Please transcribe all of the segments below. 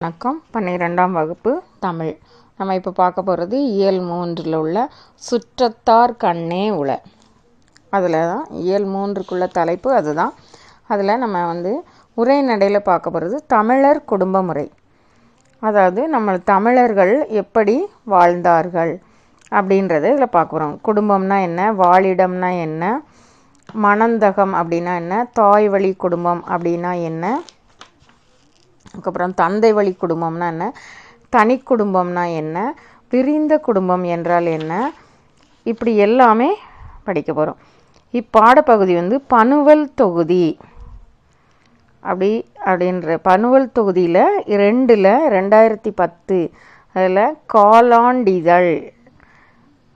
வணக்கம். பன்னிரெண்டாம் வகுப்பு தமிழ். நம்ம இப்போ பார்க்க போகிறது இயல் மூன்றில் உள்ள சுற்றத்தார் கண்ணே உல அதில் தான் இயல் மூன்றுக்குள்ள தலைப்பு அதுதான். அதில் நம்ம வந்து உரைநடையில் பார்க்க போகிறது தமிழர் குடும்ப முறை. அதாவது நம்ம தமிழர்கள் எப்படி வாழ்ந்தார்கள் அப்படின்றத இதில் பார்க்க போகிறோம் குடும்பம்னா என்ன? வாழிடம்னா என்ன? மணந்தகம் அப்படின்னா என்ன? தாய் வழி குடும்பம் அப்படின்னா என்ன? அதுக்கப்புறம் தந்தை வழி குடும்பம்னா என்ன? தனி குடும்பம்னா என்ன? பிரிந்த குடும்பம் என்றால் என்ன? இப்படி எல்லாமே படிக்க போகிறோம் இப்பாடப்பகுதி வந்து பனுவல் தொகுதி. அப்படி அப்படின்ற பனுவல் தொகுதியில் ரெண்டில் ரெண்டாயிரத்தி பத்து அதில் காலாண்டிதழ்.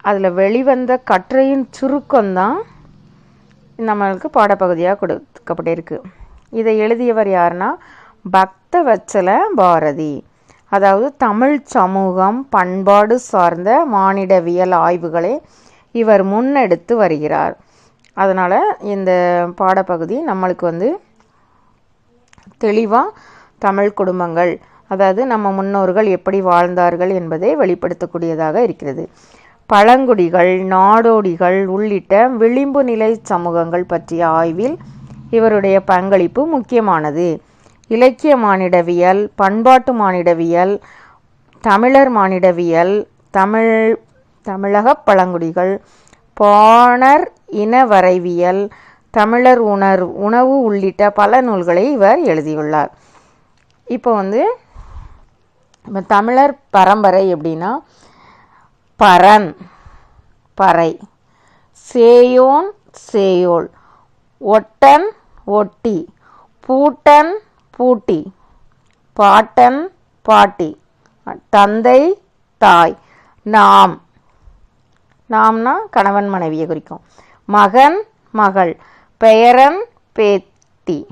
அதில் வெளிவந்த கற்றையின் சுருக்கம்தான் நம்மளுக்கு பாடப்பகுதியாக கொடுக்கப்பட்டிருக்கு. இதை எழுதியவர் யாருன்னா பக் வச்சல பாரதி. அதாவது தமிழ் சமூகம் பண்பாடு சார்ந்த மானிடவியல் ஆய்வுகளை இவர் முன்னெடுத்து வருகிறார். அதனால் இந்த பாடப்பகுதி நம்மளுக்கு வந்து தெளிவாக தமிழ் குடும்பங்கள் அதாவது நம்ம முன்னோர்கள் எப்படி வாழ்ந்தார்கள் என்பதை வெளிப்படுத்தக்கூடியதாக இருக்கிறது. பழங்குடிகள் நாடோடிகள் உள்ளிட்ட விளிம்பு நிலை சமூகங்கள் பற்றிய ஆய்வில் இவருடைய பங்களிப்பு முக்கியமானது. இலக்கிய மானிடவியல் பண்பாட்டு மானிடவியல் தமிழர் மானிடவியல் தமிழ் தமிழக பழங்குடிகள் பாணர் இன வரைவியல் தமிழர் உணர் உணவு உள்ளிட்ட பல நூல்களை இவர் எழுதியுள்ளார். இப்போ வந்து இப்போ தமிழர் பரம்பரை எப்படின்னா பரன் பறை சேயோன் சேயோல் ஒட்டன் ஒட்டி பூட்டன் பூட்டி. பாட்டன் பாட்டி. தந்தை தாய். நாம். நாம்னா கணவன் மனைவியை குறிக்கும். மகன் மகள். பெயரன் பேத்தி.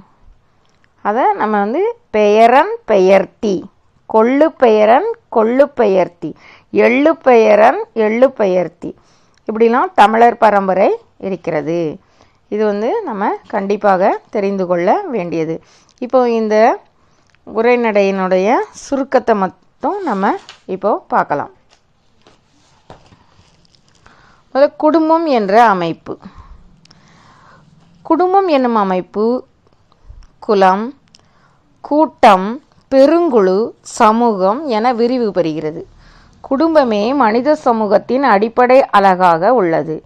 அதை நம்ம வந்து பெயரன் பெயர்த்தி. கொள்ளு பெயரன் கொள்ளு பெயர்த்தி. எள்ளு பெயரன் எள்ளு பெயர்த்தி. இப்படிலாம் தமிழர் பரம்பரை இருக்கிறது. இது வந்து நம்ம கண்டிப்பாக தெரிந்து கொள்ள வேண்டியது. இப்போ இந்த உரைநடையினுடைய சுருக்கத்தை மட்டும் நம்ம இப்போ பார்க்கலாம். முதல்ல குடும்பம் என்ற அமைப்பு. குடும்பம் என்னும் அமைப்பு குலம் கூட்டம் பெருங்குழு சமூகம் என விரிவு பெறுகிறது. குடும்பமே மனித சமூகத்தின் அடிப்படை அழகாக உள்ளது.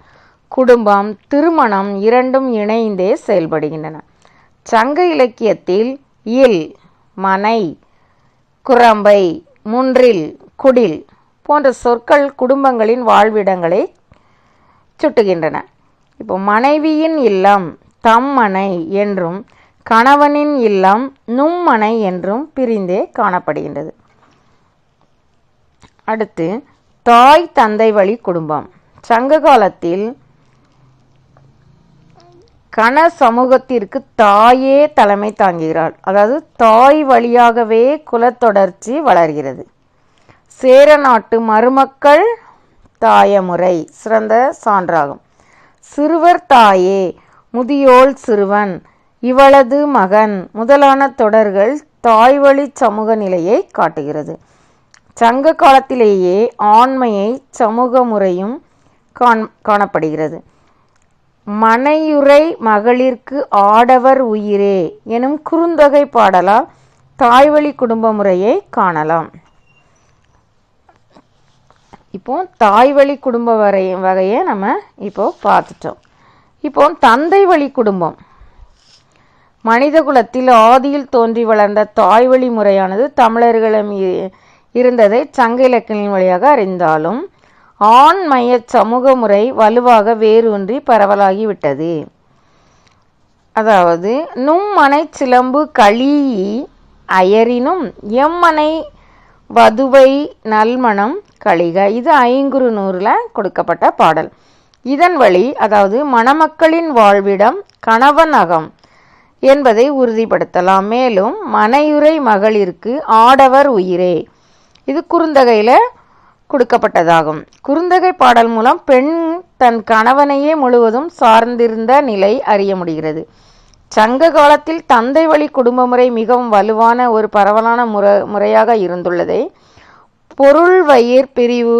குடும்பம் திருமணம் இரண்டும் இணைந்தே செயல்படுகின்றன. சங்க இலக்கியத்தில் இல் மனை குரம்பை முன்றில் குடில் போன்ற சொற்கள் குடும்பங்களின் வாழ்விடங்களை சுட்டுகின்றன. இப்போ மனைவியின் இல்லம் தம்மனை என்றும் கணவனின் இல்லம் நும்மனை என்றும் பிரிந்தே காணப்படுகின்றது. அடுத்து தாய் தந்தை வழி குடும்பம். சங்க காலத்தில் கண சமூகத்திற்கு தாயே தலைமை தாங்குகிறாள். அதாவது தாய் வழியாகவே குலத்தொடர்ச்சி வளர்கிறது. சேர நாட்டு மருமக்கள் தாயமுறை சிறந்த சான்றாகும். சிறுவர் தாயே முதியோள் சிறுவன் இவளது மகன் முதலான தொடர்கள் தாய்வழி சமூக நிலையை காட்டுகிறது. சங்க காலத்திலேயே ஆண்மையை சமூக முறையும் காண் காணப்படுகிறது. மனையுறை மகளிர்க்கு ஆடவர் உயிரே எனும் குறுந்தொகை பாடலால் தாய்வழி குடும்ப முறையை காணலாம். இப்போ தாய்வழி குடும்ப வரை வகையை நம்ம இப்போ பார்த்துட்டோம். இப்போ தந்தை வழி குடும்பம். மனித குலத்தில் ஆதியில் தோன்றி வளர்ந்த தாய்வழி முறையானது தமிழர்களிடம் இருந்ததை சங்க இலக்கணின் வழியாக அறிந்தாலும் ஆண்மையச் சமூக முறை வலுவாக வேரூன்றி பரவலாகிவிட்டது. அதாவது நும்மனை சிலம்பு களி அயரினும் எம்மனை வதுவை நல்மணம் கழிக இது ஐங்குறு நூறில் கொடுக்கப்பட்ட பாடல். இதன் வழி அதாவது மணமக்களின் வாழ்விடம் கணவன் அகம் என்பதை உறுதிப்படுத்தலாம். மேலும் மனையுரை மகளிருக்கு ஆடவர் உயிரே. இது குறுந்தகையில் கொடுக்கப்பட்டதாகும். குறுந்தகை பாடல் மூலம் பெண் தன் கணவனையே முழுவதும் சார்ந்திருந்த நிலை அறிய முடிகிறது. சங்க காலத்தில் தந்தை வழி குடும்ப முறை மிகவும் வலுவான ஒரு பரவலான முறை முறையாக இருந்துள்ளதை. பொருள் வயிர் பிரிவு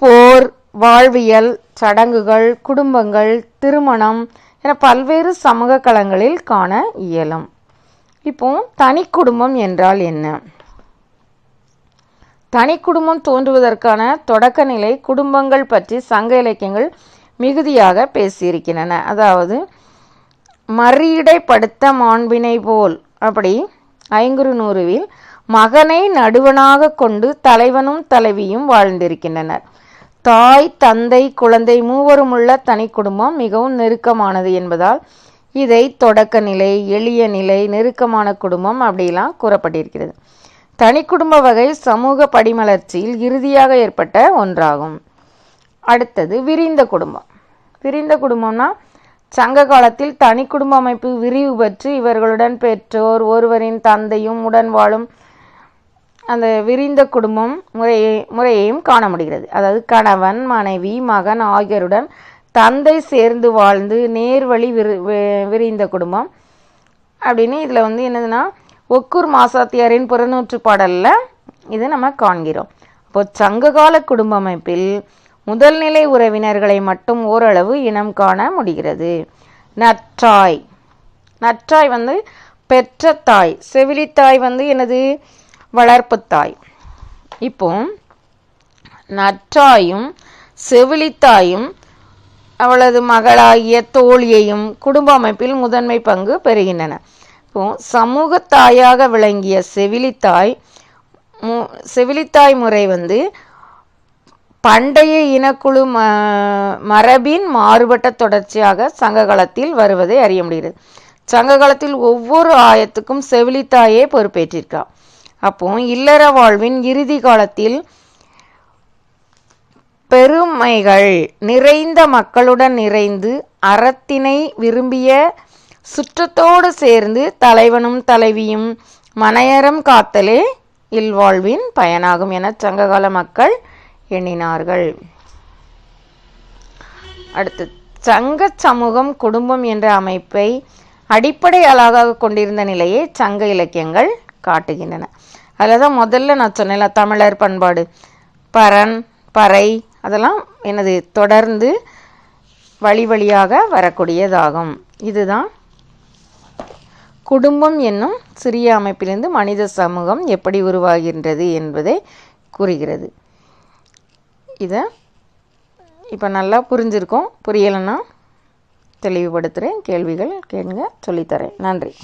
போர் வாழ்வியல் சடங்குகள் குடும்பங்கள் திருமணம் என பல்வேறு சமூக களங்களில் காண இயலும். இப்போ தனி குடும்பம் என்றால் என்ன? தனி குடும்பம் தோன்றுவதற்கான தொடக்க நிலை குடும்பங்கள் பற்றி சங்க இலக்கியங்கள் மிகுதியாக பேசியிருக்கின்றன. அதாவது மறியடைப்படுத்த மாண்பினை போல். அப்படி ஐங்குறு நூறுவில் மகனை நடுவனாக கொண்டு தலைவனும் தலைவியும் வாழ்ந்திருக்கின்றனர். தாய் தந்தை குழந்தை மூவரும் உள்ள தனி குடும்பம் மிகவும் நெருக்கமானது என்பதால் இதை தொடக்க நிலை எளிய நிலை நெருக்கமான குடும்பம் அப்படிலாம் கூறப்பட்டிருக்கிறது. தனி குடும்ப வகை சமூக படிமலர்ச்சியில் இறுதியாக ஏற்பட்ட ஒன்றாகும். அடுத்தது விரிந்த குடும்பம். விரிந்த குடும்பம்னா சங்க காலத்தில் தனி குடும்ப அமைப்பு விரிவு பெற்று இவர்களுடன் பெற்றோர் ஒருவரின் தந்தையும் உடன் வாழும் அந்த விரிந்த குடும்பம் முறையை முறையையும் காண முடிகிறது. அதாவது கணவன் மனைவி மகன் ஆகியோருடன் தந்தை சேர்ந்து வாழ்ந்து நேர்வழி விரி விரிந்த குடும்பம். அப்படின்னு இதில் வந்து என்னதுன்னா ஒக்கூர் மாசாத்தியாரின் புறநூற்று பாடலில் இது நம்ம காண்கிறோம். இப்போ சங்ககால குடும்ப அமைப்பில் முதல்நிலை உறவினர்களை மட்டும் ஓரளவு இனம் காண முடிகிறது. நற்றாய். நற்றாய் வந்து பெற்ற தாய். செவிலித்தாய் வந்து எனது வளர்ப்புத் தாய். இப்போ நற்றாயும் செவிலித்தாயும் அவளது மகளாகிய தோழியையும் குடும்ப அமைப்பில் முதன்மை பங்கு பெறுகின்றன. இப்போ சமூகத்தாயாக விளங்கிய செவிலித்தாய் மு- செவிலித்தாய் முறை வந்து பண்டைய இனக்குழு ம மரபின் மாறுபட்ட தொடர்ச்சியாக சங்க காலத்தில் வருவதை அறிய முடிகிறது. சங்க காலத்தில் ஒவ்வொரு ஆயத்துக்கும் செவிலித்தாயே பொறுப்பேற்றிருக்கா. அப்போ இல்லற வாழ்வின் இறுதி காலத்தில் பெருமைகள் நிறைந்த மக்களுடன் நிறைந்து அறத்தினை விரும்பிய சுற்றத்தோடு சேர்ந்து தலைவனும் தலைவியும் மனையறம் காத்தலே இல்வாழ்வின் பயனாகும் என சங்ககால மக்கள் எண்ணினார்கள். அடுத்து சங்க சமூகம் குடும்பம் என்ற அமைப்பை அடிப்படை அழகாக கொண்டிருந்த நிலையை சங்க இலக்கியங்கள் காட்டுகின்றன. அதில் தான் முதல்ல நான் சொன்னேன்ல தமிழர் பண்பாடு பரன் பறை அதெல்லாம் எனது தொடர்ந்து வழி வழியாக வரக்கூடியதாகும். இதுதான் குடும்பம் என்னும் சிறிய அமைப்பிலிருந்து மனித சமூகம் எப்படி உருவாகின்றது என்பதை கூறுகிறது. இதை இப்போ நல்லா புரிஞ்சிருக்கும். புரியலைன்னா தெளிவுபடுத்துகிறேன் கேள்விகள் கேளுங்க சொல்லித்தரேன். நன்றி.